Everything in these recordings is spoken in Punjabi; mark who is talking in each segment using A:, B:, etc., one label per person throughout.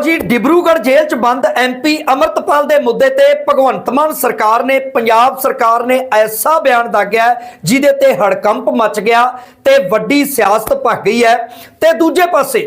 A: ਜੀ, ਡਿਬਰੂਗੜ੍ਹ ਜੇਲ੍ਹ 'ਚ ਬੰਦ ਐਮਪੀ ਅਮਰਤਪਾਲ ਦੇ ਮੁੱਦੇ ਤੇ ਭਗਵੰਤ ਮਾਨ ਸਰਕਾਰ ਨੇ, ਪੰਜਾਬ ਸਰਕਾਰ ਨੇ ਐਸਾ ਬਿਆਨ ਦਾਗਿਆ ਜਿਹਦੇ ਤੇ ਹੜਕੰਪ ਮਚ ਗਿਆ ਤੇ ਵੱਡੀ ਸਿਆਸਤ ਭਖ ਗਈ ਹੈ। ਤੇ ਦੂਜੇ ਪਾਸੇ,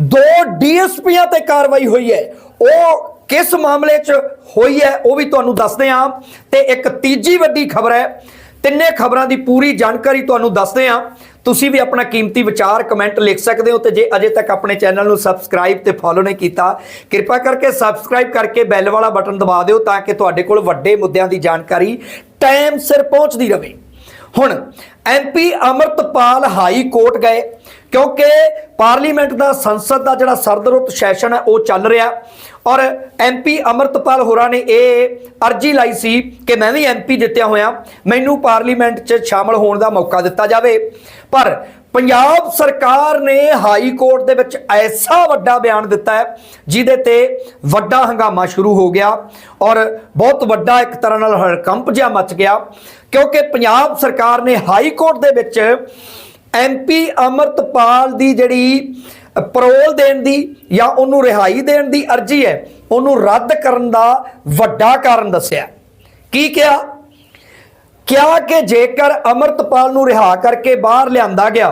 A: ਦੋ ਡੀਐਸਪੀਆਂ ਤੇ ਕਾਰਵਾਈ ਹੋਈ ਹੈ। ਉਹ ਕਿਸ ਮਾਮਲੇ 'ਚ ਹੋਈ ਹੈ, ਉਹ ਵੀ ਤੁਹਾਨੂੰ ਦੱਸਦੇ ਹਾਂ। ਤੇ ਇੱਕ ਤੀਜੀ ਵੱਡੀ ਖਬਰ ਹੈ ਤਿੰਨੇ ਖਬਰਾਂ ਦੀ ਪੂਰੀ ਜਾਣਕਾਰੀ ਤੁਹਾਨੂੰ ਦੱਸਦੇ ਹਾਂ। ਤੁਸੀਂ ਵੀ ਆਪਣਾ ਕੀਮਤੀ ਵਿਚਾਰ ਕਮੈਂਟ ਲਿਖ ਸਕਦੇ ਹੋ ਤੇ ਜੇ ਅਜੇ ਤੱਕ ਆਪਣੇ ਚੈਨਲ ਨੂੰ ਸਬਸਕ੍ਰਾਈਬ ਤੇ ਫੋਲੋ ਨਹੀਂ ਕੀਤਾ, ਕਿਰਪਾ ਕਰਕੇ ਸਬਸਕ੍ਰਾਈਬ ਕਰਕੇ ਬੈਲ ਵਾਲਾ ਬਟਨ ਦਬਾ ਦਿਓ ਤਾਂ ਕਿ ਤੁਹਾਡੇ ਕੋਲ ਵੱਡੇ ਮੁੱਦਿਆਂ ਦੀ ਜਾਣਕਾਰੀ ਟਾਈਮ ਸਿਰ ਪਹੁੰਚਦੀ ਰਹੇ। ਹੁਣ ਐਮਪੀ ਅਮਰਤਪਾਲ ਹਾਈ ਕੋਰਟ ਗਏ। ਕਿਉਂਕਿ ਪਾਰਲੀਮੈਂਟ ਦਾ ਸੰਸਦ ਦਾ ਜਿਹੜਾ ਸਰਦਰੁੱਤ ਸੈਸ਼ਨ ਹੈ, ਉਹ ਚੱਲ ਰਿਹਾ। ਔਰ ਐਮਪੀ ਅਮਰਤਪਾਲ ਹੋਰਾਂ ਨੇ ਇਹ ਅਰਜੀ ਲਾਈ ਸੀ ਕਿ ਮੈਂ ਵੀ ਐਮਪੀ ਜਿੱਤਿਆ ਹੋਇਆ, ਮੈਨੂੰ ਪਾਰਲੀਮੈਂਟ 'ਚ ਸ਼ਾਮਲ ਹੋਣ ਦਾ ਮੌਕਾ ਦਿੱਤਾ ਜਾਵੇ। ਪਰ ਪੰਜਾਬ ਸਰਕਾਰ ਨੇ ਹਾਈ ਕੋਰਟ ਦੇ ਵਿੱਚ ਐਸਾ ਵੱਡਾ ਬਿਆਨ ਦਿੱਤਾ ਹੈ, ਜਿਹਦੇ ਤੇ ਵੱਡਾ ਹੰਗਾਮਾ ਸ਼ੁਰੂ ਹੋ ਗਿਆ ਔਰ ਬਹੁਤ ਵੱਡਾ ਇੱਕ ਤਰ੍ਹਾਂ ਨਾਲ ਹੜਕੰਪ ਜਿਹਾ ਮਚ ਗਿਆ। ਕਿਉਂਕਿ ਪੰਜਾਬ ਸਰਕਾਰ ਨੇ ਹਾਈ ਕੋਰਟ ਦੇ ਵਿੱਚ ਐਮਪੀ ਅਮਰਤਪਾਲ ਦੀ ਜਿਹੜੀ ਪਰੋਲ ਦੇਣ ਦੀ ਜਾਂ ਉਹਨੂੰ ਰਿਹਾਈ ਦੇਣ ਦੀ ਅਰਜੀ ਹੈ, ਉਹਨੂੰ ਰੱਦ ਕਰਨ ਦਾ ਵੱਡਾ ਕਾਰਨ ਦੱਸਿਆ। ਕੀ ਕਿਹਾ? ਕਿਹਾ ਕਿ ਜੇਕਰ ਅਮਰਤਪਾਲ ਨੂੰ ਰਿਹਾ ਕਰਕੇ ਬਾਹਰ ਲਿਆਂਦਾ ਗਿਆ,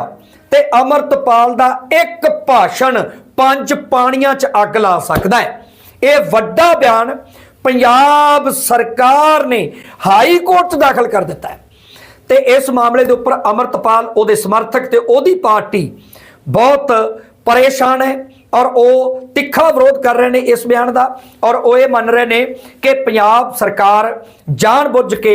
A: ਤੇ ਅਮਰਤਪਾਲ ਦਾ ਇੱਕ ਭਾਸ਼ਣ ਪੰਜ ਪਾਣੀਆਂ 'ਚ ਅੱਗ ਲਾ ਸਕਦਾ ਹੈ। ਇਹ ਵੱਡਾ ਬਿਆਨ ਪੰਜਾਬ ਸਰਕਾਰ ਨੇ ਹਾਈ ਕੋਰਟ 'ਚ ਦਾਖਲ ਕਰ ਦਿੱਤਾ ਹੈ। ਤੇ ਇਸ ਮਾਮਲੇ ਦੇ ਉੱਪਰ ਅਮਰਤਪਾਲ ਉਹਦੇ ਸਮਰਥਕ ਤੇ ਉਹਦੀ ਪਾਰਟੀ ਬਹੁਤ ਪਰੇਸ਼ਾਨ ਹੈ ਔਰ ਉਹ ਤਿੱਖਾ ਵਿਰੋਧ ਕਰ ਰਹੇ ਨੇ ਇਸ ਬਿਆਨ ਦਾ ਔਰ ਉਹ ਇਹ ਮੰਨ ਰਹੇ ਨੇ ਕਿ ਪੰਜਾਬ ਸਰਕਾਰ ਜਾਣਬੁੱਝ ਕੇ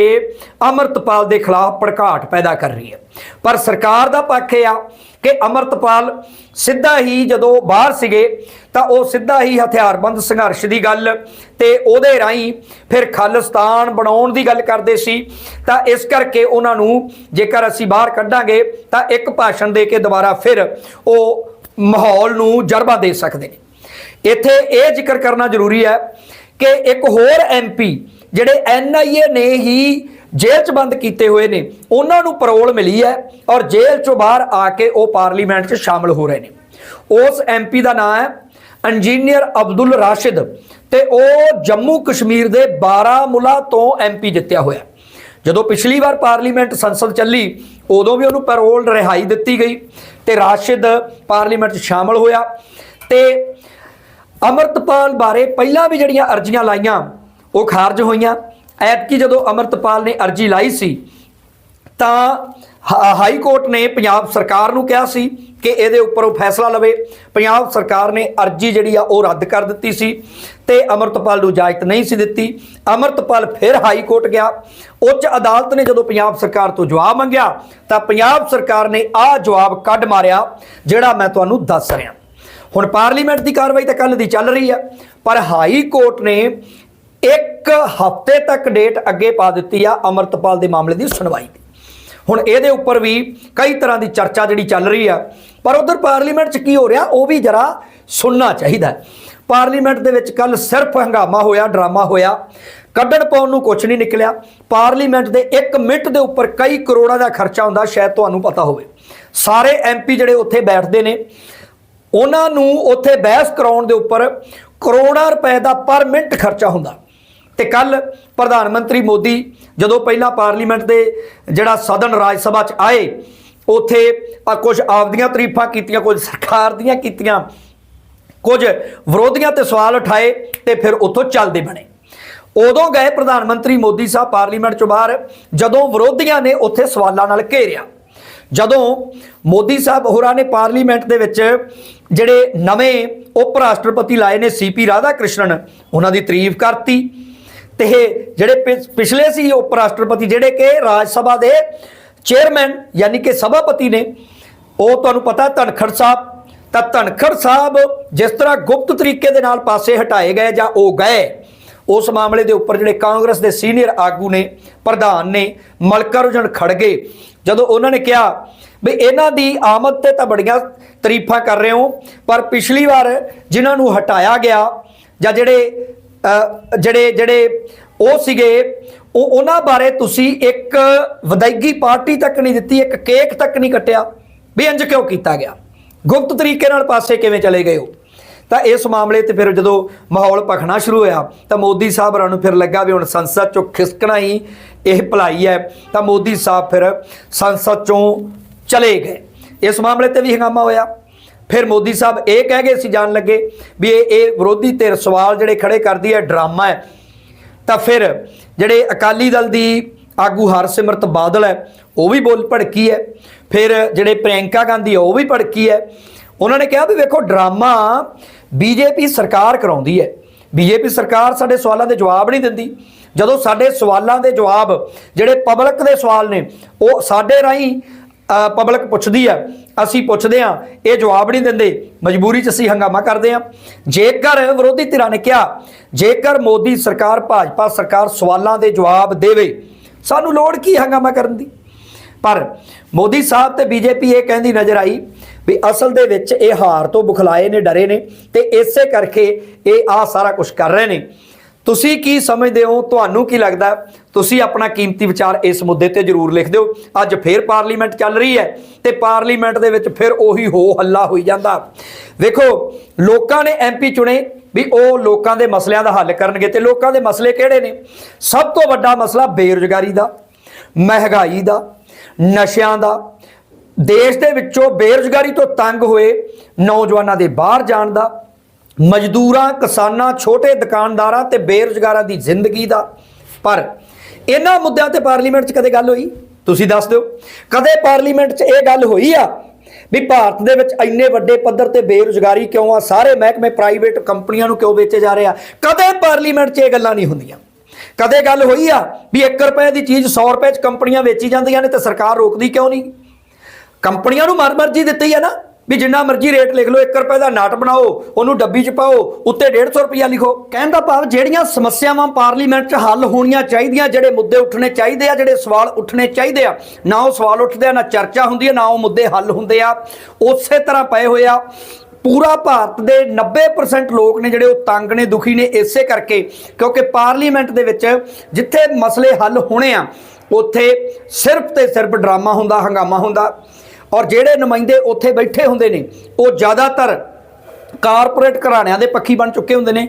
A: ਅਮਰਤਪਾਲ ਦੇ ਖਿਲਾਫ ਭੜਕਾਟ ਪੈਦਾ ਕਰ ਰਹੀ ਹੈ। ਪਰ ਸਰਕਾਰ ਦਾ ਪੱਖ ਇਹ ਆ ਕਿ ਅਮਰਤਪਾਲ ਸਿੱਧਾ ਹੀ ਜਦੋਂ ਬਾਹਰ ਸੀਗੇ, ਤਾਂ ਉਹ ਸਿੱਧਾ ਹੀ ਹਥਿਆਰਬੰਦ ਸੰਘਰਸ਼ ਦੀ ਗੱਲ ਤੇ ਉਹਦੇ ਰਾਹੀਂ ਫਿਰ ਖਾਲਿਸਤਾਨ ਬਣਾਉਣ ਦੀ ਗੱਲ ਕਰਦੇ ਸੀ। ਤਾਂ ਇਸ ਕਰਕੇ ਉਹਨਾਂ ਨੂੰ ਜੇਕਰ ਅਸੀਂ ਬਾਹਰ ਕੱਢਾਂਗੇ, ਤਾਂ ਇੱਕ ਭਾਸ਼ਣ ਦੇ ਕੇ ਦੁਬਾਰਾ ਫਿਰ ਉਹ ਮਾਹੌਲ ਨੂੰ ਜਰਬਾ ਦੇ ਸਕਦੇ ਨੇ। ਇੱਥੇ ਇਹ ਜ਼ਿਕਰ ਕਰਨਾ ਜ਼ਰੂਰੀ ਹੈ ਕਿ ਇੱਕ ਹੋਰ ਐਮਪੀ ਜਿਹੜੇ ਐਨਆਈਏ ਨੇ ਹੀ ਜੇਲ੍ਹ 'ਚ ਬੰਦ ਕੀਤੇ ਹੋਏ ਨੇ, ਉਹਨਾਂ ਨੂੰ ਪਰੋਲ ਮਿਲੀ ਹੈ ਔਰ ਜੇਲ੍ਹ 'ਚੋਂ ਬਾਹਰ ਆ ਕੇ ਉਹ ਪਾਰਲੀਮੈਂਟ 'ਚ ਸ਼ਾਮਲ ਹੋ ਰਹੇ ਨੇ। ਉਸ ਐਮਪੀ ਦਾ ਨਾਮ ਹੈ ਇੰਜੀਨੀਅਰ ਅਬਦੁਲ ਰਾਸ਼ਿਦ ਤੇ ਉਹ ਜੰਮੂ ਕਸ਼ਮੀਰ ਦੇ ਬਾਰਾਮੂਲਾ ਤੋਂ ਐਮਪੀ ਜਿੱਤਿਆ ਹੋਇਆ ਜਦੋਂ ਪਿਛਲੀ ਵਾਰ ਪਾਰਲੀਮੈਂਟ ਸੰਸਦ ਚੱਲੀ, ਉਦੋਂ ਵੀ ਉਹਨੂੰ ਪੈਰੋਲ ਰਿਹਾਈ ਦਿੱਤੀ ਗਈ ਤੇ ਰਾਸ਼ਿਦ ਪਾਰਲੀਮੈਂਟ 'ਚ ਸ਼ਾਮਲ ਹੋਇਆ ਤੇ ਅਮਰਤਪਾਲ ਬਾਰੇ ਪਹਿਲਾਂ ਵੀ ਜਿਹੜੀਆਂ ਅਰਜ਼ੀਆਂ ਲਾਈਆਂ ਉਹ ਖਾਰਜ ਹੋਈਆਂ। ਐਤਕੀ ਜਦੋਂ ਅਮਰਤਪਾਲ ਨੇ ਅਰਜ਼ੀ ਲਾਈ ਸੀ, ਤਾਂ ਹਾਈ ਕੋਰਟ ਨੇ ਪੰਜਾਬ ਸਰਕਾਰ ਨੂੰ ਕਿਹਾ ਸੀ ਕਿ ਇਹਦੇ ਉੱਪਰ ਉਹ ਫੈਸਲਾ ਲਵੇ। ਪੰਜਾਬ ਸਰਕਾਰ ਨੇ ਅਰਜ਼ੀ ਜਿਹੜੀ ਆ ਉਹ ਰੱਦ ਕਰ ਦਿੱਤੀ ਸੀ ਤੇ ਅਮਰਤਪਾਲ ਨੂੰ ਇਜਾਜ਼ਤ ਨਹੀਂ ਸੀ ਦਿੱਤੀ। ਅਮਰਤਪਾਲ ਫਿਰ ਹਾਈ ਕੋਰਟ ਗਿਆ। ਉੱਚ ਅਦਾਲਤ ਨੇ ਜਦੋਂ ਪੰਜਾਬ ਸਰਕਾਰ ਤੋਂ ਜਵਾਬ ਮੰਗਿਆ, ਤਾਂ ਪੰਜਾਬ ਸਰਕਾਰ ਨੇ ਆਹ ਜਵਾਬ ਕੱਢ ਮਾਰਿਆ, ਜਿਹੜਾ ਮੈਂ ਤੁਹਾਨੂੰ ਦੱਸ ਰਿਹਾ। ਹੁਣ ਪਾਰਲੀਮੈਂਟ ਦੀ ਕਾਰਵਾਈ ਤਾਂ ਕੱਲ ਦੀ ਚੱਲ ਰਹੀ ਆ, ਪਰ ਹਾਈ ਕੋਰਟ ਨੇ ਇੱਕ ਹਫ਼ਤੇ ਤੱਕ ਡੇਟ ਅੱਗੇ ਪਾ ਦਿੱਤੀ ਆ ਅਮਰਤਪਾਲ ਦੇ ਮਾਮਲੇ ਦੀ ਸੁਣਵਾਈ ਦੀ। ਹੁਣ ਇਹਦੇ ਉੱਪਰ ਵੀ ਕਈ ਤਰ੍ਹਾਂ ਦੀ ਚਰਚਾ ਜਿਹੜੀ ਚੱਲ ਰਹੀ ਆ, ਪਰ ਉਧਰ ਪਾਰਲੀਮੈਂਟ 'ਚ ਕੀ ਹੋ ਰਿਹਾ, ਉਹ ਵੀ ਜਰਾ ਸੁਣਨਾ ਚਾਹੀਦਾ ਪਾਰਲੀਮੈਂਟ ਦੇ ਵਿੱਚ ਕੱਲ ਸਿਰਫ ਹੰਗਾਮਾ ਹੋਇਆ, ਡਰਾਮਾ ਹੋਇਆ, ਕੱਢਣ ਪਾਉਣ ਨੂੰ ਕੁਝ ਨਹੀਂ ਨਿਕਲਿਆ। ਪਾਰਲੀਮੈਂਟ ਦੇ 1 ਮਿੰਟ ਦੇ ਉੱਪਰ ਕਈ ਕਰੋੜਾਂ ਦਾ ਖਰਚਾ ਹੁੰਦਾ ਸ਼ਾਇਦ ਤੁਹਾਨੂੰ ਪਤਾ ਹੋਵੇ। ਸਾਰੇ ਐਮਪੀ ਜਿਹੜੇ ਉੱਥੇ ਬੈਠਦੇ ਨੇ, ਉਹਨਾਂ ਨੂੰ ਉੱਥੇ ਬਹਿਸ ਕਰਾਉਣ ਦੇ ਉੱਪਰ ਕਰੋੜਾਂ ਰੁਪਏ ਦਾ ਪਰ ਮਿੰਟ ਖਰਚਾ ਹੁੰਦਾ। ਤੇ ਕੱਲ ਪ੍ਰਧਾਨ ਮੰਤਰੀ ਮੋਦੀ ਜਦੋਂ ਪਹਿਲਾਂ ਪਾਰਲੀਮੈਂਟ ਦੇ ਜਿਹੜਾ ਸਦਨ ਰਾਜ ਸਭਾ ਚ ਆਏ, ਉੱਥੇ ਆ ਕੁਝ ਆਪਦੀਆਂ ਤਾਰੀਫਾਂ ਕੀਤੀਆਂ, ਕੁਝ ਸਰਕਾਰ ਦੀਆਂ ਕੀਤੀਆਂ, ਕੁਝ ਵਿਰੋਧੀਆਂ ਤੇ ਸਵਾਲ ਉਠਾਏ ਤੇ ਫਿਰ ਉੱਥੋਂ ਚੱਲਦੇ ਬਣੇ। ਉਦੋਂ ਗਏ ਪ੍ਰਧਾਨ ਮੰਤਰੀ ਮੋਦੀ ਸਾਹਿਬ ਪਾਰਲੀਮੈਂਟ ਚੋਂ ਬਾਹਰ, ਜਦੋਂ ਵਿਰੋਧੀਆਂ ਨੇ ਉੱਥੇ ਸਵਾਲਾਂ ਨਾਲ ਘੇਰਿਆ। ਜਦੋਂ ਮੋਦੀ ਸਾਹਿਬ ਹੋਰਾਂ ਨੇ ਪਾਰਲੀਮੈਂਟ ਦੇ ਵਿੱਚ ਜਿਹੜੇ ਨਵੇਂ ਉਪ ਰਾਸ਼ਟਰਪਤੀ ਲਾਏ ਨੇ ਸੀਪੀ ਰਾਧਾ ਕ੍ਰਿਸ਼ਨਨ ਉਹਨਾਂ ਦੀ ਤਾਰੀਫ ਕਰਤੀ। ਤੇ ਜਿਹੜੇ ਪਿ- ਪਿਛਲੇ ਸੀ ਉਪ ਰਾਸ਼ਟਰਪਤੀ ਜਿਹੜੇ ਕਿ ਰਾਜ ਸਭਾ ਦੇ ਚੇਅਰਮੈਨ ਯਾਨੀ ਕਿ ਸਭਾਪਤੀ ਨੇ, ਉਹ ਤੁਹਾਨੂੰ ਪਤਾ ਧਨਖੜ ਸਾਹਿਬ। ਤਾਂ ਧਨਖੜ ਸਾਹਿਬ ਜਿਸ ਤਰ੍ਹਾਂ ਗੁਪਤ ਤਰੀਕੇ ਦੇ ਨਾਲ ਪਾਸੇ ਹਟਾਏ ਗਏ ਜਾਂ ਉਹ ਗਏ, ਉਸ ਮਾਮਲੇ ਦੇ ਉੱਪਰ ਜਿਹੜੇ ਕਾਂਗਰਸ ਦੇ ਸੀਨੀਅਰ ਆਗੂ ਨੇ, ਪ੍ਰਧਾਨ ਨੇ ਮਲਕਰਜਨ ਖੜਗੇ ਜਦੋਂ ਉਹਨਾਂ ਨੇ ਕਿਹਾ ਵੀ ਇਹਨਾਂ ਦੀ ਆਮਦ ਤੇ ਤਾਂ ਬੜੀਆਂ ਤਾਰੀਫਾਂ ਕਰ ਰਹੇ ਹੋ, ਪਰ ਪਿਛਲੀ ਵਾਰ ਜਿਨ੍ਹਾਂ ਨੂੰ ਹਟਾਇਆ ਗਿਆ ਜਾਂ ਜਿਹੜੇ ਜਿਹੜੇ ਜਿਹੜੇ ਉਹ ਸੀਗੇ, ਉਹ ਉਹਨਾਂ ਬਾਰੇ ਤੁਸੀਂ ਇੱਕ ਵਿਦਾਇਗੀ ਪਾਰਟੀ ਤੱਕ ਨਹੀਂ ਦਿੱਤੀ, ਇੱਕ ਕੇਕ ਤੱਕ ਨਹੀਂ ਕੱਟਿਆ, ਵੀ ਇੰਜ ਕਿਉਂ ਕੀਤਾ ਗਿਆ? ਗੁਪਤ ਤਰੀਕੇ ਨਾਲ ਪਾਸੇ ਕਿਵੇਂ ਚਲੇ ਗਏ ਹੋ ਤਾਂ ਇਸ ਮਾਮਲੇ ਤੇ ਫਿਰ ਜਦੋਂ ਮਾਹੌਲ ਭਖਣਾ ਸ਼ੁਰੂ ਹੋਇਆ, ਤਾਂ ਮੋਦੀ ਸਾਹਿਬ ਰਾਂ ਨੂੰ ਫਿਰ ਲੱਗਾ ਵੀ ਹੁਣ ਸੰਸਦ ਚੋਂ ਖਿਸਕਣਾ ਹੀ ਇਹ ਭਲਾਈ ਹੈ, ਤਾਂ ਮੋਦੀ ਸਾਹਿਬ ਫਿਰ ਸੰਸਦ ਚੋਂ ਚਲੇ ਗਏ। ਇਸ ਮਾਮਲੇ ਤੇ ਵੀ ਹੰਗਾਮਾ ਹੋਇਆ। ਫਿਰ ਮੋਦੀ ਸਾਹਿਬ ਇਹ ਕਹਿ ਗਏ ਸੀ ਜਾਣ ਲੱਗੇ ਵੀ ਇਹ ਇਹ ਵਿਰੋਧੀ ਧਿਰ ਸਵਾਲ ਜਿਹੜੇ ਖੜੇ ਕਰਦੀ ਹੈ, ਡਰਾਮਾ ਹੈ। ਤਾਂ ਫਿਰ ਜਿਹੜੇ ਅਕਾਲੀ ਦਲ ਦੀ ਆਗੂ ਹਰਸਿਮਰਤ ਬਾਦਲ ਹੈ, ਉਹ ਵੀ ਬੋਲ ਭੜਕੀ ਹੈ। ਫਿਰ ਜਿਹੜੇ ਪ੍ਰਿਯੰਕਾ ਗਾਂਧੀ ਹੈ, ਉਹ ਵੀ ਭੜਕੀ ਹੈ। ਉਹਨਾਂ ਨੇ ਕਿਹਾ ਵੀ ਵੇਖੋ, ਡਰਾਮਾ ਬੀਜੇਪੀ ਸਰਕਾਰ ਕਰਾਉਂਦੀ ਹੈ। ਬੀਜੇਪੀ ਸਰਕਾਰ ਸਾਡੇ ਸਵਾਲਾਂ ਦੇ ਜਵਾਬ ਨਹੀਂ ਦਿੰਦੀ। ਜਦੋਂ ਸਾਡੇ ਸਵਾਲਾਂ ਦੇ ਜਵਾਬ ਜਿਹੜੇ ਪਬਲਿਕ ਦੇ ਸਵਾਲ ਨੇ, ਉਹ ਸਾਡੇ ਰਾਹੀਂ ਪਬਲਿਕ ਪੁੱਛਦੀ ਆ, ਅਸੀਂ ਪੁੱਛਦੇ ਆ ਇਹ ਜਵਾਬ ਨਹੀਂ ਦਿੰਦੇ, ਮਜਬੂਰੀ 'ਚ ਅਸੀਂ ਹੰਗਾਮਾ ਕਰਦੇ ਆ ਜੇਕਰ ਵਿਰੋਧੀ ਧਿਰਾਂ ਨੇ ਕਿਹਾ, ਜੇਕਰ ਮੋਦੀ ਸਰਕਾਰ, ਭਾਜਪਾ ਸਰਕਾਰ ਸਵਾਲਾਂ ਦੇ ਜਵਾਬ ਦੇਵੇ, ਸਾਨੂੰ ਲੋੜ ਕੀ ਹੰਗਾਮਾ ਕਰਨ ਦੀ? ਪਰ ਮੋਦੀ ਸਾਹਿਬ ਤੇ ਬੀਜੇਪੀ ਇਹ ਕਹਿੰਦੀ ਨਜ਼ਰ ਆਈ ਵੀ ਅਸਲ ਦੇ ਵਿੱਚ ਇਹ ਹਾਰ ਤੋਂ ਬੁਖਲਾਏ ਨੇ, ਡਰੇ ਨੇ ਤੇ ਇਸੇ ਕਰਕੇ ਇਹ ਆ ਸਾਰਾ ਕੁਝ ਕਰ ਰਹੇ ਨੇ। ਤੁਸੀਂ ਕੀ ਸਮਝਦੇ ਹੋ? ਤੁਹਾਨੂੰ ਕੀ ਲੱਗਦਾ? ਤੁਸੀਂ ਆਪਣਾ ਕੀਮਤੀ ਵਿਚਾਰ ਇਸ ਮੁੱਦੇ ਤੇ ਜਰੂਰ ਲਿਖ ਦਿਓ। ਅੱਜ ਫੇਰ ਪਾਰਲੀਮੈਂਟ ਚੱਲ ਰਹੀ ਹੈ ਤੇ ਪਾਰਲੀਮੈਂਟ ਦੇ ਵਿੱਚ ਫਿਰ ਉਹੀ ਹੋ ਹੱਲਾ ਹੋਈ ਜਾਂਦਾ। ਵੇਖੋ ਲੋਕਾਂ ਨੇ ਐਮਪੀ ਚੁਣੇ ਵੀ ਉਹ ਲੋਕਾਂ ਦੇ ਮਸਲਿਆਂ ਦਾ ਹੱਲ ਕਰਨਗੇ ਤੇ ਲੋਕਾਂ ਦੇ ਮਸਲੇ ਕਿਹੜੇ ਨੇ? ਸਭ ਤੋਂ ਵੱਡਾ ਮਸਲਾ ਬੇਰੁਜ਼ਗਾਰੀ ਦਾ, ਮਹਿੰਗਾਈ ਦਾ, ਨਸ਼ਿਆਂ ਦਾ। ਦੇਸ਼ ਦੇ ਵਿੱਚੋਂ ਬੇਰੁਜ਼ਗਾਰੀ ਤੋਂ ਤੰਗ ਹੋਏ ਨੌਜਵਾਨਾਂ ਦੇ ਬਾਹਰ ਜਾਣ ਦਾ ਮਜ਼ਦੂਰਾਂ, ਕਿਸਾਨਾਂ, ਛੋਟੇ ਦੁਕਾਨਦਾਰਾਂ ਤੇ ਬੇਰੁਜ਼ਗਾਰਾਂ ਦੀ ਜ਼ਿੰਦਗੀ ਦਾ ਪਰ ਇਹਨਾਂ ਮੁੱਦਿਆਂ ਤੇ ਪਾਰਲੀਮੈਂਟ 'ਚ ਕਦੇ ਗੱਲ ਹੋਈ? ਤੁਸੀਂ ਦੱਸ ਦਿਓ। ਕਦੇ ਪਾਰਲੀਮੈਂਟ 'ਚ ਇਹ ਗੱਲ ਹੋਈ ਆ ਵੀ ਭਾਰਤ ਦੇ ਵਿੱਚ ਇੰਨੇ ਵੱਡੇ ਪੱਧਰ ਤੇ ਬੇਰੁਜ਼ਗਾਰੀ ਕਿਉਂ ਆ? ਸਾਰੇ ਮਹਿਕਮੇ ਪ੍ਰਾਈਵੇਟ ਕੰਪਨੀਆਂ ਨੂੰ ਕਿਉਂ ਵੇਚੇ ਜਾ ਰਹੇ ਆ? ਕਦੇ ਪਾਰਲੀਮੈਂਟ 'ਚ ਇਹ ਗੱਲਾਂ ਨਹੀਂ ਹੁੰਦੀਆਂ। ਕਦੇ ਗੱਲ ਹੋਈ ਆ ਵੀ 1 ਰੁਪਏ ਦੀ ਚੀਜ਼ 100 ਰੁਪਏ 'ਚ ਕੰਪਨੀਆਂ ਵੇਚੀ ਜਾਂਦੀਆਂ ਨੇ ਤੇ ਸਰਕਾਰ ਰੋਕਦੀ ਕਿਉਂ ਨਹੀਂ? ਕੰਪਨੀਆਂ ਨੂੰ ਮਰ ਮਰਜ਼ੀ ਦਿੱਤੀ ਹੈ ਨਾ। ਵੀ ਜਿੰਨਾ ਮਰਜ਼ੀ ਰੇਟ ਲਿਖ ਲਓ 1 ਰੁਪਏ ਦਾ ਨਾਟ ਬਣਾਓ, ਉਹਨੂੰ ਡੱਬੀ 'ਚ ਪਾਓ, ਉੱਤੇ 150 ਰੁਪਿਆ ਲਿਖੋ। ਕਹਿਣ ਦਾ ਭਾਵ ਜਿਹੜੀਆਂ ਸਮੱਸਿਆਵਾਂ ਪਾਰਲੀਮੈਂਟ 'ਚ ਹੱਲ ਹੋਣੀਆਂ ਚਾਹੀਦੀਆਂ, ਜਿਹੜੇ ਮੁੱਦੇ ਉੱਠਣੇ ਚਾਹੀਦੇ ਆ, ਜਿਹੜੇ ਸਵਾਲ ਉੱਠਣੇ ਚਾਹੀਦੇ ਆ, ਨਾ ਉਹ ਸਵਾਲ ਉੱਠਦੇ ਆ, ਨਾ ਚਰਚਾ ਹੁੰਦੀ ਹੈ ਨਾ ਉਹ ਮੁੱਦੇ ਹੱਲ ਹੁੰਦੇ ਆ, ਉਸੇ ਤਰ੍ਹਾਂ ਪਏ ਹੋਏ ਆ। ਪੂਰਾ ਭਾਰਤ ਦੇ 90% ਲੋਕ ਨੇ ਜਿਹੜੇ ਉਹ ਤੰਗ ਨੇ, ਦੁਖੀ ਨੇ, ਇਸੇ ਕਰਕੇ, ਕਿਉਂਕਿ ਪਾਰਲੀਮੈਂਟ ਦੇ ਵਿੱਚ ਜਿੱਥੇ ਮਸਲੇ ਹੱਲ ਹੋਣੇ ਆ, ਉੱਥੇ ਸਿਰਫ ਤੇ ਸਿਰਫ ਡਰਾਮਾ ਹੁੰਦਾ, ਹੰਗਾਮਾ ਹੁੰਦਾ। ਔਰ ਜਿਹੜੇ ਨੁਮਾਇੰਦੇ ਉੱਥੇ ਬੈਠੇ ਹੁੰਦੇ ਨੇ, ਉਹ ਜ਼ਿਆਦਾਤਰ ਕਾਰਪੋਰੇਟ ਘਰਾਣਿਆਂ ਦੇ ਪੱਖੀ ਬਣ ਚੁੱਕੇ ਹੁੰਦੇ ਨੇ।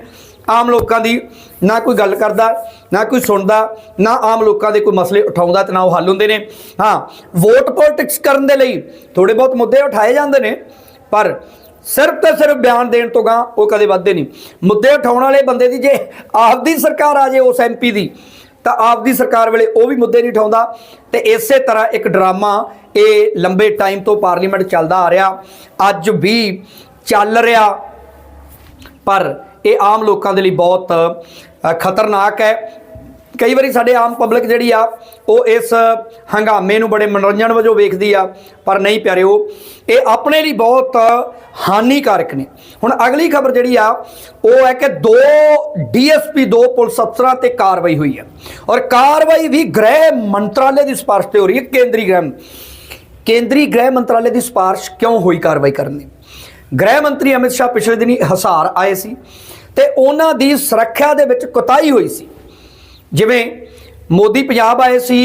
A: ਆਮ ਲੋਕਾਂ ਦੀ ਨਾ ਕੋਈ ਗੱਲ ਕਰਦਾ, ਨਾ ਕੋਈ ਸੁਣਦਾ, ਨਾ ਆਮ ਲੋਕਾਂ ਦੇ ਕੋਈ ਮਸਲੇ ਉਠਾਉਂਦਾ ਤੇ ਨਾ ਉਹ ਹੱਲ ਹੁੰਦੇ ਨੇ। ਹਾਂ, ਵੋਟ ਪੋਲਿਟਿਕਸ ਕਰਨ ਦੇ ਲਈ ਥੋੜੇ ਬਹੁਤ ਮੁੱਦੇ ਉਠਾਏ ਜਾਂਦੇ ਨੇ, ਪਰ ਸਿਰਫ ਤੇ ਸਿਰਫ ਬਿਆਨ ਦੇਣ ਤੋਂ ਗਾ ਉਹ ਕਦੇ ਵੱਧਦੇ ਨਹੀਂ। ਮੁੱਦੇ ਉਠਾਉਣ ਵਾਲੇ ਬੰਦੇ ਦੀ ਜੇ ਆਪਦੀ ਸਰਕਾਰ ਆ ਜੇ ਉਸ ਐਮਪੀ ਦੀ ਤਾਂ ਆਪਦੀ ਸਰਕਾਰ ਵੇਲੇ ਉਹ ਵੀ ਮੁੱਦੇ ਨਹੀਂ ਉਠਾਉਂਦਾ ਤੇ ਇਸੇ ਤਰ੍ਹਾਂ ਇੱਕ ਡਰਾਮਾ ਇਹ ਲੰਬੇ ਟਾਈਮ ਤੋਂ ਪਾਰਲੀਮੈਂਟ ਚੱਲਦਾ ਆ ਰਿਹਾ। ਅੱਜ ਵੀ ਚੱਲ ਰਿਹਾ। ਪਰ ਇਹ ਆਮ ਲੋਕਾਂ ਦੇ ਲਈ ਬਹੁਤ ਖਤਰਨਾਕ ਹੈ। ਕਈ ਵਾਰੀ ਸਾਡੇ ਆਮ ਪਬਲਿਕ ਜਿਹੜੀ ਆ, ਉਹ ਇਸ ਹੰਗਾਮੇ ਨੂੰ ਬੜੇ ਮਨੋਰੰਜਨ ਵਜੋਂ ਵੇਖਦੀ ਆ, ਪਰ ਨਹੀਂ ਪਿਆਰਿਓ, ਇਹ ਆਪਣੇ ਲਈ ਬਹੁਤ ਹਾਨੀਕਾਰਕ ਨੇ। ਹੁਣ ਅਗਲੀ ਖਬਰ ਜਿਹੜੀ ਆ, ਉਹ ਹੈ ਕਿ ਦੋ ਡੀਐਸਪੀ, ਦੋ ਪੁਲਿਸ ਅਫਸਰਾਂ ਤੇ ਕਾਰਵਾਈ ਹੋਈ ਹੈ ਔਰ ਕਾਰਵਾਈ ਵੀ ਗ੍ਰਹਿ ਮੰਤਰਾਲੇ ਦੀ ਸਿਫਾਰਿਸ਼ ਤੇ ਹੋ ਰਹੀ ਹੈ, ਕੇਂਦਰੀ ਗ੍ਰਹਿ ਕੇਂਦਰੀ ਗ੍ਰਹਿ ਮੰਤਰਾਲੇ ਦੀ ਸਿਫਾਰਿਸ਼ ਕਿਉਂ ਹੋਈ ਕਾਰਵਾਈ ਕਰਨ ਦੀ? ਗ੍ਰਹਿ ਮੰਤਰੀ ਅਮਿਤ ਸ਼ਾਹ ਪਿਛਲੇ ਦਿਨੀ ਹਸਾਰ ਆਏ ਸੀ ਤੇ ਉਹਨਾਂ ਦੀ ਸੁਰੱਖਿਆ ਦੇ ਵਿੱਚ ਕੁਤਾਹੀ ਹੋਈ ਸੀ। ਜਿਵੇਂ ਮੋਦੀ ਪੰਜਾਬ ਆਏ ਸੀ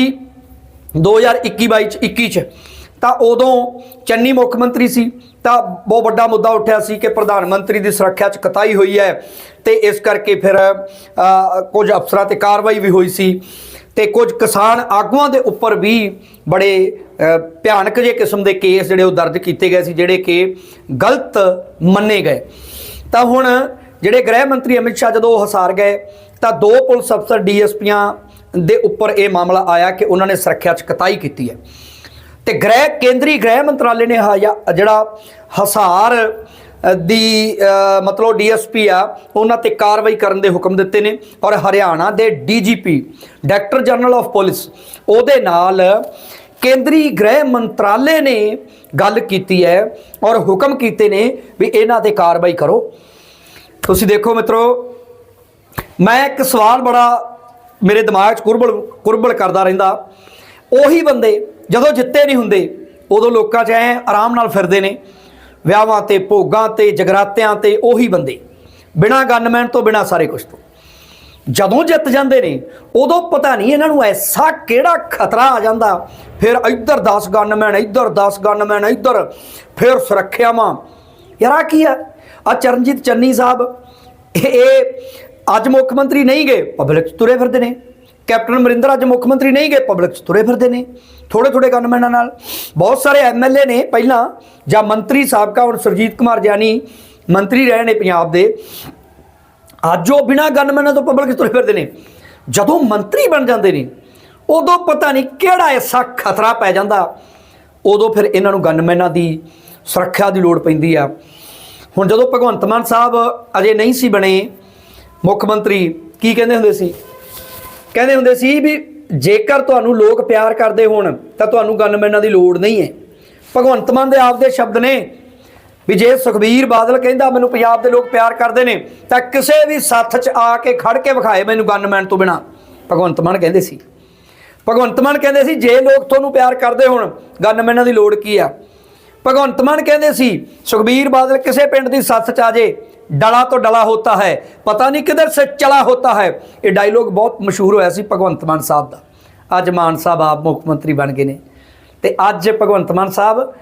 A: 2021 22 ਚ 21 ਚ, ਤਾਂ ਉਦੋਂ ਚੰਨੀ ਮੁੱਖ ਮੰਤਰੀ ਸੀ, ਤਾਂ ਬਹੁਤ ਵੱਡਾ ਮੁੱਦਾ ਉੱਠਿਆ ਸੀ ਕਿ ਪ੍ਰਧਾਨ ਮੰਤਰੀ ਦੀ ਸੁਰੱਖਿਆ 'ਚ ਕਤਾਈ ਹੋਈ ਹੈ ਤੇ ਇਸ ਕਰਕੇ ਫਿਰ ਕੁਝ ਅਫਸਰਾਂ ਤੇ ਕਾਰਵਾਈ ਵੀ ਹੋਈ ਸੀ ਤੇ ਕੁਝ ਕਿਸਾਨ ਆਗੂਆਂ ਦੇ ਉੱਪਰ ਵੀ ਬੜੇ ਭਿਆਨਕ ਜਿਹੇ ਕਿਸਮ ਦੇ ਕੇਸ ਜਿਹੜੇ ਉਹ ਦਰਜ ਕੀਤੇ ਗਏ ਸੀ, ਜਿਹੜੇ ਕਿ ਗਲਤ ਮੰਨੇ ਗਏ। ਤਾਂ ਹੁਣ ਜਿਹੜੇ ਗ੍ਰਹਿ ਮੰਤਰੀ ਅਮਿਤ ਸ਼ਾਹ ਜਦੋਂ ਉਹ ਹਸਾਰ ਗਏ ਤਾਂ ਦੋ ਪੁਲਿਸ ਅਫਸਰ ਡੀਐਸਪੀਆਂ ਦੇ ਉੱਪਰ ਇਹ ਮਾਮਲਾ ਆਇਆ ਕਿ ਉਹਨਾਂ ਨੇ ਸੁਰੱਖਿਆ 'ਚ ਕਤਾਈ ਕੀਤੀ ਹੈ। ਤੇ ਗ੍ਰਹਿ ਕੇਂਦਰੀ ਗ੍ਰਹਿ ਮੰਤਰਾਲੇ ਨੇ ਹਾਇਆ- ਜਿਹੜਾ ਹਸਾਰ ਅ, ਦੀ ਅ, ਮਤਲਬ ਡੀਐਸਪੀ ਆ ਉਹਨਾਂ ਤੇ ਕਾਰਵਾਈ ਕਰਨ ਦੇ ਹੁਕਮ ਦਿੱਤੇ ਨੇ ਔਰ ਹਰਿਆਣਾ ਦੇ DGP director general of police ਉਹਦੇ ਨਾਲ ਕੇਂਦਰੀ ਗ੍ਰਹਿ ਮੰਤਰਾਲੇ ਨੇ ਗੱਲ ਕੀਤੀ ਹੈ ਔਰ ਹੁਕਮ ਕੀਤੇ ਨੇ ਵੀ ਇਹਨਾਂ ਤੇ ਕਾਰਵਾਈ ਕਰੋ। ਤੁਸੀਂ ਦੇਖੋ ਮਿੱਤਰੋ ਮੈਂ ਇੱਕ ਸਵਾਲ ਬੜਾ ਮੇਰੇ ਦਿਮਾਗ 'ਚ ਕੁਰਬਲ ਕੁਰਬਲ ਕਰਦਾ ਰਹਿੰਦਾ। ਉਹੀ ਬੰਦੇ ਜਦੋਂ ਜਿੱਤੇ ਨਹੀਂ ਹੁੰਦੇ, ਉਦੋਂ ਲੋਕਾਂ 'ਚ ਐ ਆਰਾਮ ਨਾਲ ਫਿਰਦੇ ਨੇ। ਵਿਆਹਾਂ ਤੇ, ਭੋਗਾਂ ਤੇ, ਜਗਰਾਤਿਆਂ ਤੇ ਉਹੀ ਬੰਦੇ। ਬਿਨਾਂ ਗਨਮੈਨ ਤੋਂ, ਬਿਨਾਂ ਸਾਰੇ ਕੁਝ ਤੋਂ। ਜਦੋਂ ਜਿੱਤ ਜਾਂਦੇ ਨੇ, ਉਦੋਂ ਪਤਾ ਨਹੀਂ ਇਹਨਾਂ ਨੂੰ ਐਸਾ ਕਿਹੜਾ ਖਤਰਾ ਆ ਜਾਂਦਾ। ਫਿਰ ਇੱਧਰ 10 ਗਨਮੈਨ, ਇੱਧਰ 10 ਗਨਮੈਨ, ਇੱਧਰ ਫਿਰ ਸੁਰੱਖਿਆਵਾਂ। ਯਾਰ ਆ ਕੀ ਆ? ਆ ਚਰਨਜੀਤ ਚੰਨੀ ਸਾਹਿਬ, ਇਹ ਅੱਜ ਮੁੱਖ ਮੰਤਰੀ ਨਹੀਂ ਗਏ ਪਬਲਿਕ 'ਚ ਤੁਰੇ ਫਿਰਦੇ ਨੇ। ਕੈਪਟਨ ਅਮਰਿੰਦਰ ਅੱਜ ਮੁੱਖ ਮੰਤਰੀ ਨਹੀਂ ਗਏ ਪਬਲਿਕ 'ਚ ਤੁਰੇ ਫਿਰਦੇ ਨੇ। ਥੋੜੇ ਥੋੜੇ ਗਨਮੈਨਾਂ ਨਾਲ। ਬਹੁਤ ਸਾਰੇ ਐਮਐਲਏ ਨੇ ਪਹਿਲਾਂ, ਜਾਂ ਮੰਤਰੀ ਸਾਬਕਾ ਹੁਣ ਸੁਰਜੀਤ ਕੁਮਾਰ ਜਾਨੀ ਮੰਤਰੀ ਰਹੇ ਨੇ ਪੰਜਾਬ ਦੇ। ਅੱਜ ਉਹ ਬਿਨਾਂ ਗਨਮੈਨਾਂ ਤੋਂ ਪਬਲਿਕ 'ਚ ਤੁਰੇ ਫਿਰਦੇ ਨੇ। ਜਦੋਂ ਮੰਤਰੀ ਬਣ ਜਾਂਦੇ ਨੇ, ਉਦੋਂ ਪਤਾ ਨਹੀਂ ਕਿਹੜਾ ਐਸਾ ਖਤਰਾ ਪੈ ਜਾਂਦਾ। ਉਦੋਂ ਫਿਰ ਇਹਨਾਂ ਨੂੰ ਗਨਮੈਨਾਂ ਦੀ ਸੁਰੱਖਿਆ ਦੀ ਲੋੜ ਪੈਂਦੀ ਆ। ਹੁਣ ਜਦੋਂ ਭਗਵੰਤ ਮਾਨ ਸਾਹਿਬ ਅਜੇ ਨਹੀਂ ਸੀ ਬਣੇ ਮੁੱਖ ਮੰਤਰੀ ਕੀ ਕਹਿੰਦੇ ਹੁੰਦੇ ਸੀ? ਕਹਿੰਦੇ ਹੁੰਦੇ ਸੀ ਵੀ ਜੇਕਰ ਤੁਹਾਨੂੰ ਲੋਕ ਪਿਆਰ ਕਰਦੇ ਹੋਣ, ਤਾਂ ਤੁਹਾਨੂੰ ਗਨਮੈਨਾਂ ਦੀ ਲੋੜ ਨਹੀਂ ਹੈ। ਭਗਵੰਤ ਮਾਨ ਦੇ ਆਪਦੇ ਸ਼ਬਦ ਨੇ ਵੀ ਜੇ ਸੁਖਬੀਰ ਬਾਦਲ ਕਹਿੰਦਾ ਮੈਨੂੰ ਪੰਜਾਬ ਦੇ ਲੋਕ ਪਿਆਰ ਕਰਦੇ ਨੇ, ਤਾਂ ਕਿਸੇ ਵੀ ਸੱਥ 'ਚ ਆ ਕੇ ਖੜ ਕੇ ਵਿਖਾਏ ਮੈਨੂੰ ਗਨਮੈਨ ਤੋਂ ਬਿਨਾ। ਭਗਵੰਤ ਮਾਨ ਕਹਿੰਦੇ ਸੀ। ਭਗਵੰਤ ਮਾਨ ਕਹਿੰਦੇ ਸੀ, ਜੇ ਲੋਕ ਤੁਹਾਨੂੰ ਪਿਆਰ ਕਰਦੇ ਹੋਣ, ਗਨਮੈਨਾਂ ਦੀ ਲੋੜ ਕੀ ਆ? ਭਗਵੰਤ ਮਾਨ ਕਹਿੰਦੇ ਸੀ, ਸੁਖਬੀਰ ਬਾਦਲ ਕਿਸੇ ਪਿੰਡ ਦੀ ਸੱਸ 'ਚ ਆ ਜੇ, ਡਲਾ ਤੋਂ ਡਲਾ ਹੋਤਾ ਹੈ, ਪਤਾ ਨਹੀਂ ਕਿਧਰ ਸੇ ਚਲਾ ਹੋਤਾ ਹੈ। ਇਹ ਡਾਇਲੋਗ ਬਹੁਤ ਮਸ਼ਹੂਰ ਹੋਇਆ ਸੀ ਭਗਵੰਤ ਮਾਨ ਸਾਹਿਬ ਦਾ। ਅੱਜ ਮਾਨ ਸਾਹਿਬ ਆਪ ਮੁੱਖ ਮੰਤਰੀ ਬਣ ਗਏ ਨੇ। ਤੇ ਅੱਜ ਭਗਵੰਤ ਮਾਨ ਸਾਹਿਬ,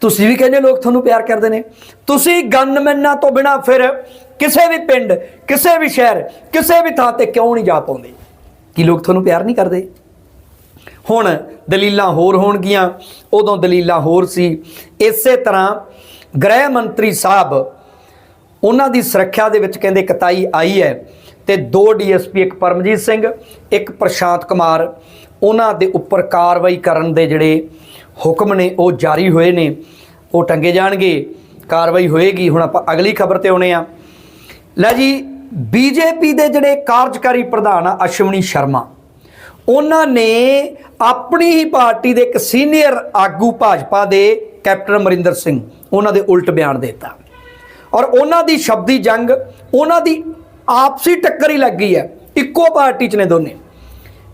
A: ਤੁਸੀਂ ਵੀ ਕਹਿੰਦੇ ਲੋਕ ਤੁਹਾਨੂੰ ਪਿਆਰ ਕਰਦੇ ਨੇ। ਤੁਸੀਂ ਗਨਮੈਨਾਂ ਤੋਂ ਬਿਨਾ ਫਿਰ ਕਿਸੇ ਵੀ ਪਿੰਡ, ਕਿਸੇ ਵੀ ਸ਼ਹਿਰ, ਕਿਸੇ ਵੀ ਥਾਂ ਤੇ ਕਿਉਂ ਨਹੀਂ ਜਾ ਪਾਉਂਦੇ? ਕੀ ਲੋਕ ਤੁਹਾਨੂੰ ਪਿਆਰ ਨਹੀਂ ਕਰਦੇ? ਹੁਣ ਦਲੀਲਾਂ ਹੋਰ ਹੋਣਗੀਆਂ, ਉਦੋਂ ਦਲੀਲਾਂ ਹੋਰ ਸੀ। ਇਸੇ ਤਰ੍ਹਾਂ ਗ੍ਰਹਿ ਮੰਤਰੀ ਸਾਹਿਬ ਉਹਨਾਂ ਦੀ ਸੁਰੱਖਿਆ ਦੇ ਵਿੱਚ ਕਹਿੰਦੇ ਕਤਾਈ ਆਈ ਹੈ ਤੇ ਦੋ ਡੀਐਸਪੀ, ਇੱਕ ਪਰਮਜੀਤ ਸਿੰਘ, ਇੱਕ ਪ੍ਰਸ਼ਾਂਤ ਕੁਮਾਰ, ਉਹਨਾਂ ਦੇ ਉੱਪਰ ਕਾਰਵਾਈ ਕਰਨ ਦੇ ਜਿਹੜੇ ਹੁਕਮ ਨੇ, ਉਹ ਜਾਰੀ ਹੋਏ ਨੇ। ਉਹ ਟੰਗੇ ਜਾਣਗੇ, ਕਾਰਵਾਈ ਹੋਏਗੀ। ਹੁਣ ਆਪਾਂ ਅਗਲੀ ਖਬਰ ਤੇ ਆਉਣੇ ਆ ਲੈ ਜੀ, ਬੀਜੇਪੀ ਦੇ ਜਿਹੜੇ ਕਾਰਜਕਾਰੀ ਪ੍ਰਧਾਨ ਆ, ਅਸ਼ਵਨੀ ਸ਼ਰਮਾ। ਉਹਨਾਂ ਨੇ ਆਪਣੀ ਹੀ ਪਾਰਟੀ ਦੇ ਇੱਕ ਸੀਨੀਅਰ ਆਗੂ ਭਾਜਪਾ ਦੇ ਕੈਪਟਨ ਅਮਰਿੰਦਰ ਸਿੰਘ, ਉਹਨਾਂ ਦੇ ਉਲਟ ਬਿਆਨ ਦਿੱਤਾ। ਔਰ ਉਹਨਾਂ ਦੀ ਸ਼ਬਦੀ ਜੰਗ, ਉਹਨਾਂ ਦੀ ਆਪਸੀ ਟੱਕਰ ਹੀ ਲੱਗ ਗਈ ਹੈ। ਇੱਕੋ ਪਾਰਟੀ 'ਚ ਨੇ ਦੋਨੇ।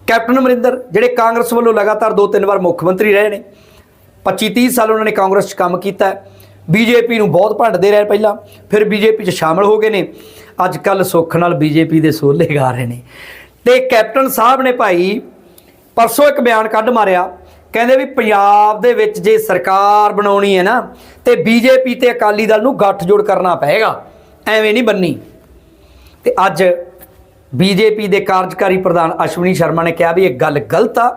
A: ਕੈਪਟਨ ਅਮਰਿੰਦਰ, ਜਿਹੜੇ ਕਾਂਗਰਸ ਵੱਲੋਂ ਲਗਾਤਾਰ ਦੋ ਤਿੰਨ ਵਾਰ ਮੁੱਖ ਮੰਤਰੀ ਰਹੇ ਨੇ 25 30 ਸਾਲ ਉਹਨਾਂ ਨੇ ਕਾਂਗਰਸ 'ਚ ਕੰਮ ਕੀਤਾ ਹੈ। ਬੀਜੇਪੀ ਨੂੰ ਬਹੁਤ ਭੰਡਦੇ ਰਹੇ ਪਹਿਲਾਂ, ਫਿਰ ਬੀਜੇਪੀ 'ਚ ਸ਼ਾਮਲ ਹੋ ਗਏ ਨੇ। ਅੱਜ ਕੱਲ ਸੁੱਖ ਨਾਲ ਬੀਜੇਪੀ ਦੇ ਸੋਲੇ ਗਾ ਰਹੇ ਨੇ। ਤੇ ਕੈਪਟਨ ਸਾਹਿਬ ਨੇ ਭਾਈ ਪਰਸੋਂ ਇੱਕ ਬਿਆਨ ਕੱਢ ਮਾਰਿਆ। ਕਹਿੰਦੇ ਵੀ ਪੰਜਾਬ ਦੇ ਵਿੱਚ ਜੇ ਸਰਕਾਰ ਬਣਾਉਣੀ ਹੈ ਨਾ, ਤੇ ਬੀਜੇਪੀ ਤੇ ਅਕਾਲੀ ਦਲ ਨੂੰ ਗੱਠਜੋੜ ਕਰਨਾ ਪਏਗਾ। ਐਵੇਂ ਨਹੀਂ ਬੰਨੀ। ਤੇ ਅੱਜ ਬੀਜੇਪੀ ਦੇ ਕਾਰਜਕਾਰੀ ਪ੍ਰਧਾਨ ਅਸ਼ਵਨੀ ਸ਼ਰਮਾ ਨੇ ਕਿਹਾ ਵੀ ਇਹ ਗੱਲ ਗਲਤ ਆ।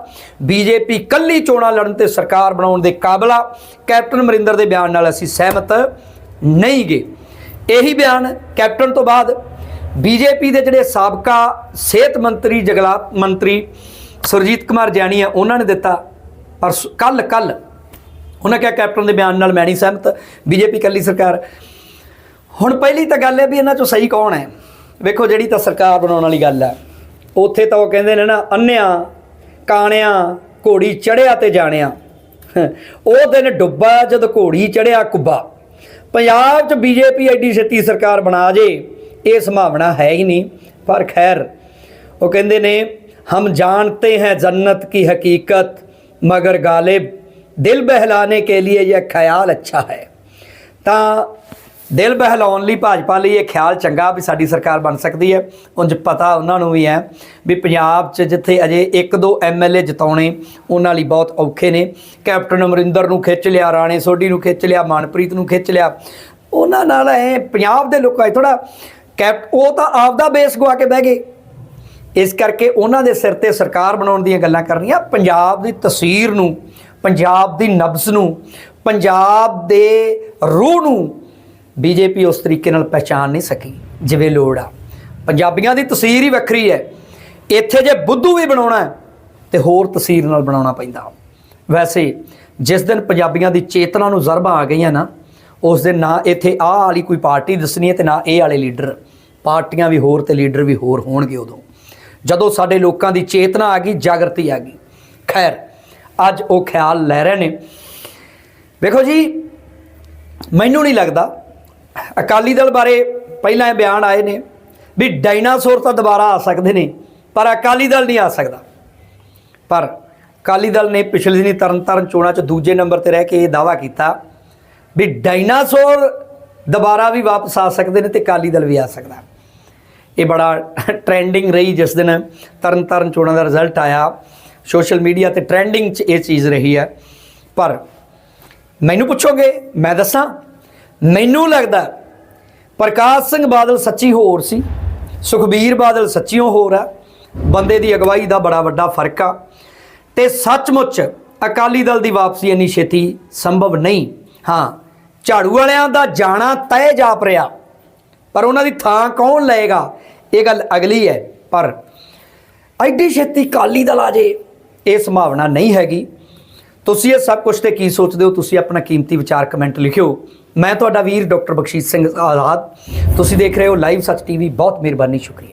A: ਬੀਜੇਪੀ ਕੱਲੀ ਚੋਣਾਂ ਲੜਨ ਤੇ ਸਰਕਾਰ ਬਣਾਉਣ ਦੇ ਕਾਬਲ ਆ। ਕੈਪਟਨ ਅਮਰਿੰਦਰ ਦੇ ਬਿਆਨ ਨਾਲ ਅਸੀਂ ਸਹਿਮਤ ਨਹੀਂ ਗਏ ਇਹੀ ਬਿਆਨ ਕੈਪਟਨ ਤੋਂ ਬਾਅਦ ਬੀਜੇਪੀ ਦੇ ਜਿਹੜੇ ਸਾਬਕਾ ਸਿਹਤ ਮੰਤਰੀ ਜਗਲਾਪ ਮੰਤਰੀ ਸੁਰਜੀਤ ਕੁਮਾਰ ਜਾਨੀ ਆ, ਉਹਨਾਂ ਨੇ ਦਿੱਤਾ ਪਰ ਕੱਲ ਕੱਲ ਉਹਨਾਂ ਕਿਹਾ ਕੈਪਟਨ ਦੇ ਬਿਆਨ ਨਾਲ ਮੈਂ ਨਹੀਂ ਸਹਿਮਤ, ਬੀਜੇਪੀ ਕੱਲੀ ਸਰਕਾਰ। ਹੁਣ ਪਹਿਲੀ ਤਾਂ ਗੱਲ ਹੈ ਵੀ ਇਹਨਾਂ ਚੋਂ ਸਹੀ ਕੌਣ ਹੈ? ਵੇਖੋ ਜਿਹੜੀ ਤਾਂ ਸਰਕਾਰ ਬਣਾਉਣ ਵਾਲੀ ਗੱਲ ਹੈ। ਉੱਥੇ ਤਾਂ ਉਹ ਕਹਿੰਦੇ ਨੇ ਨਾ, ਅੰਨਿਆਂ, ਕਾਣਿਆਂ, ਘੋੜੀ ਚੜਿਆ ਤੇ ਜਾਣਿਆ। ਉਹ ਦਿਨ ਡੁੱਬਾ ਜਦ ਘੋੜੀ ਚੜਿਆ ਕੁੱਬਾ। ਪੰਜਾਬ 'ਚ ਬੀਜੇਪੀ ਐਡੀ ਛੇਤੀ ਸਰਕਾਰ ਬਣਾ ਜੇ। ਇਹ ਸੰਭਾਵਨਾ ਹੈ ਹੀ ਨਹੀਂ। ਪਰ ਖੈਰ, ਉਹ ਕਹਿੰਦੇ ਨੇ, ਹਮ ਜਾਣਤੇ ਹੈ ਜੰਨਤ ਕੀ ਹਕੀਕਤ, ਮਗਰ ਗਾਲਿਬ ਦਿਲ ਬਹਿਲਾਣੇ ਕੇ ਲਈ ਇਹ ਖਿਆਲ ਅੱਛਾ ਹੈ। ਤਾਂ ਦਿਲ ਬਹਿਲਾਉਣ ਲਈ ਭਾਜਪਾ ਲਈ ਇਹ ਖਿਆਲ ਚੰਗਾ ਵੀ ਸਾਡੀ ਸਰਕਾਰ ਬਣ ਸਕਦੀ ਹੈ। ਉੰਜ ਪਤਾ ਉਹਨਾਂ ਨੂੰ ਵੀ ਹੈ ਵੀ ਪੰਜਾਬ 'ਚ ਜਿੱਥੇ ਅਜੇ ਇੱਕ ਦੋ ਐਮਐਲਏ ਜਿਤਾਉਣੇ, ਉਹਨਾਂ ਲਈ ਬਹੁਤ ਔਖੇ ਨੇ। ਕੈਪਟਨ ਅਮਰਿੰਦਰ ਨੂੰ ਖਿੱਚ ਲਿਆ, ਰਾਣੇ ਸੋਢੀ ਨੂੰ ਖਿੱਚ ਲਿਆ, ਮਾਨਪ੍ਰੀਤ ਨੂੰ ਖਿੱਚ ਲਿਆ। ਉਹਨਾਂ ਨਾਲ ਐ ਪੰਜਾਬ ਦੇ ਲੋਕਾਂ 'ਚ ਥੋੜਾ ਕੈਪ, ਉਹ ਤਾਂ ਆਪਦਾ ਬੇਸ ਗਵਾ ਕੇ ਬਹਿ ਗਏ। ਇਸ ਕਰਕੇ ਉਹਨਾਂ ਦੇ ਸਿਰ ਤੇ ਸਰਕਾਰ ਬਣਾਉਣ ਦੀਆਂ ਗੱਲਾਂ ਕਰਨੀਆਂ। ਪੰਜਾਬ ਦੀ ਤਸਵੀਰ ਨੂੰ, ਪੰਜਾਬ ਦੀ ਨਬਜ਼ ਨੂੰ, ਪੰਜਾਬ ਦੇ ਰੂਹ ਨੂੰ ਬੀਜੇਪੀ ਉਸ ਤਰੀਕੇ ਨਾਲ ਪਹਿਚਾਨ ਨਹੀਂ ਸਕੀ, ਜਿਵੇਂ ਲੋੜ ਆ। ਪੰਜਾਬੀਆਂ ਦੀ ਤਸਵੀਰ ਹੀ ਵੱਖਰੀ ਹੈ। ਇੱਥੇ ਜੇ ਬੁੱਧੂ ਵੀ ਬਣਾਉਣਾ ਹੈ, ਤੇ ਹੋਰ ਤਸਵੀਰ ਨਾਲ ਬਣਾਉਣਾ ਪੈਂਦਾ। ਵੈਸੇ, ਜਿਸ ਦਿਨ ਪੰਜਾਬੀਆਂ ਦੀ ਚੇਤਨਾ ਨੂੰ ਜ਼ਰਬਾਂ ਆ ਗਈਆਂ ਨਾ ਉਸ ਦਿਨ ਨਾ ਇੱਥੇ ਆਹ ਵਾਲੀ ਕੋਈ ਪਾਰਟੀ ਦੱਸਣੀ ਹੈ ਤੇ ਨਾ ਇਹ ਵਾਲੇ ਲੀਡਰ। ਪਾਰਟੀਆਂ ਵੀ ਹੋਰ ਤੇ ਲੀਡਰ ਵੀ ਹੋਰ ਹੋਣਗੇ ਉਦੋਂ। ਜਦੋਂ ਸਾਡੇ ਲੋਕਾਂ ਦੀ ਚੇਤਨਾ ਆ ਗਈ, ਜਾਗਰਤੀ ਆ ਗਈ। ਖੈਰ, ਅੱਜ ਉਹ ਖਿਆਲ ਲੈ ਰਹੇ ਨੇ। ਵੇਖੋ ਜੀ, ਮੈਨੂੰ ਨਹੀਂ ਲੱਗਦਾ ਅਕਾਲੀ ਦਲ ਬਾਰੇ ਪਹਿਲਾਂ ਇਹ ਬਿਆਨ ਆਏ ਨੇ ਵੀ ਡਾਇਨਾਸੌਰ ਤਾਂ ਦੁਬਾਰਾ ਆ ਸਕਦੇ ਨੇ, ਪਰ ਅਕਾਲੀ ਦਲ ਨਹੀਂ ਆ ਸਕਦਾ। ਪਰ ਅਕਾਲੀ ਦਲ ਨੇ ਪਿਛਲੇ ਦਿਨੀ ਤਰਨਤਾਰਨ ਚੋਣਾਂ 'ਚ ਦੂਜੇ ਨੰਬਰ ਤੇ ਰਹਿ ਕੇ ਇਹ ਦਾਵਾ ਕੀਤਾ ਵੀ ਡਾਇਨਾਸੌਰ ਦੁਬਾਰਾ ਵੀ ਵਾਪਸ ਆ ਸਕਦੇ ਨੇ ਤੇ ਅਕਾਲੀ ਦਲ ਵੀ ਆ ਸਕਦਾ। ਇਹ ਬੜਾ ਟ੍ਰੈਂਡਿੰਗ ਰਹੀ ਜਿਸ ਦਿਨ ਤਰਨ ਤਰਨਤਾਰਨ ਚੋਣਾਂ ਦਾ ਰਿਜ਼ਲਟ ਆਇਆ। ਸੋਸ਼ਲ ਮੀਡੀਆ ਤੇ ਟ੍ਰੈਂਡਿੰਗ 'ਚ ਇਹ ਚੀਜ਼ ਰਹੀ ਹੈ। ਪਰ ਮੈਨੂੰ ਪੁੱਛੋਗੇ, ਮੈਂ ਦੱਸਾਂ, ਮੈਨੂੰ ਲੱਗਦਾ ਪ੍ਰਕਾਸ਼ ਸਿੰਘ ਬਾਦਲ ਸੱਚੀ ਹੋਰ ਸੀ, ਸੁਖਬੀਰ ਬਾਦਲ ਸੱਚੀਓ ਹੋਰ ਆ, ਬੰਦੇ ਦੀ ਅਗਵਾਈ ਦਾ ਬੜਾ ਵੱਡਾ ਫ਼ਰਕ ਆ। ਤੇ ਸੱਚਮੁੱਚ ਅਕਾਲੀ ਦਲ ਦੀ ਵਾਪਸੀ ਇੰਨੀ ਛੇਤੀ ਸੰਭਵ ਨਹੀਂ। ਹਾਂ ਝਾੜੂ ਵਾਲਿਆਂ ਦਾ ਜਾਣਾ ਤੈਅ ਜਾਪ ਰਿਹਾ। ਪਰ ਉਹਨਾਂ ਦੀ ਥਾਂ ਕੌਣ ਲਏਗਾ? ਇਹ ਗੱਲ ਅਗਲੀ ਹੈ। ਪਰ ਐਡੀ ਛੇਤੀ ਕਾਲੀ ਦਲ ਆ ਜੇ, ਇਹ ਸੰਭਾਵਨਾ ਨਹੀਂ ਹੈਗੀ। ਤੁਸੀਂ ਇਹ ਸਭ ਕੁਝ ਤੇ ਕੀ ਸੋਚਦੇ ਹੋ? ਤੁਸੀਂ ਆਪਣਾ ਕੀਮਤੀ ਵਿਚਾਰ ਕਮੈਂਟ ਲਿਖਿਓ। ਮੈਂ ਤੁਹਾਡਾ ਵੀਰ ਡਾਕਟਰ ਬਖਸ਼ੀਸ਼ ਸਿੰਘ ਆਜ਼ਾਦ। ਤੁਸੀਂ ਦੇਖ ਰਹੇ ਹੋ ਲਾਈਵ ਸੱਚ ਟੀਵੀ। ਬਹੁਤ ਮਿਹਰਬਾਨੀ, ਸ਼ੁਕਰੀਆ।